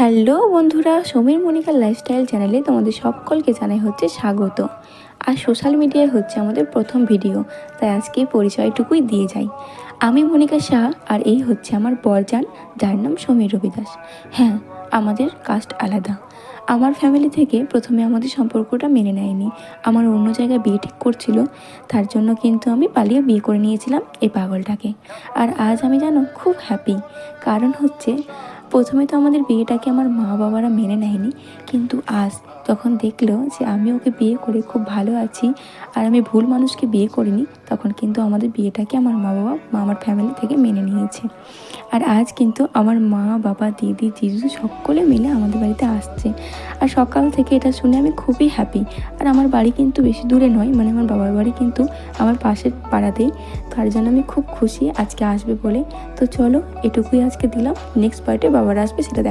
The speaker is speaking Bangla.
হ্যালো বন্ধুরা, সমীর মনিকার লাইফস্টাইল চ্যানেলে তোমাদের সকলকে জানাই হচ্ছে স্বাগত। আর সোশ্যাল মিডিয়ায় হচ্ছে আমাদের প্রথম ভিডিও তাই আজকে পরিচয়টুকুই দিয়ে যাই। আমি মনিকা শাহ, আর এই হচ্ছে আমার বরজান, যার নাম সমীর রবিদাস। হ্যাঁ আমাদের কাস্ট আলাদা। আমার ফ্যামিলি থেকে প্রথমে আমাদের সম্পর্কটা মেনে নেয়নি। আমার অন্য জায়গায় বিয়ে ঠিক করছিল, তার জন্য কিন্তু আমি পালিয়ে বিয়ে করে নিয়েছিলাম এই পাগলটাকে। আর আজ আমি জানো খুব হ্যাপি কারণ হচ্ছে প্রথমে তো আমাদের বিয়েটাকে আমার মা বাবারা মেনে নেয়নি, কিন্তু আজ যখন দেখল যে আমি ওকে বিয়ে করে খুব ভালো আছি আর আমি ভুল মানুষকে বিয়ে করিনি, তখন কিন্তু আমাদের বিয়েটাকে আমার মা বাবা, মা আমার ফ্যামিলি থেকে মেনে নিয়েছে। আর আজ কিন্তু আমার মা, বাবা, দিদি, জিজু সকলে মিলে আমাদের বাড়িতে আসছে। আর সকাল থেকে এটা শুনে আমি খুবই হ্যাপি আর আমার বাড়ি কিন্তু বেশি দূরে নয় মানে আমার বাবার বাড়ি কিন্তু আমার পাশের পাড়াতেই। তার জন্য আমি খুব খুশি আজকে আসবে বলে। তো চলো এটুকুই আজকে দিলাম। নেক্সট পার্টে বাবারা আসবে সেটা দেখ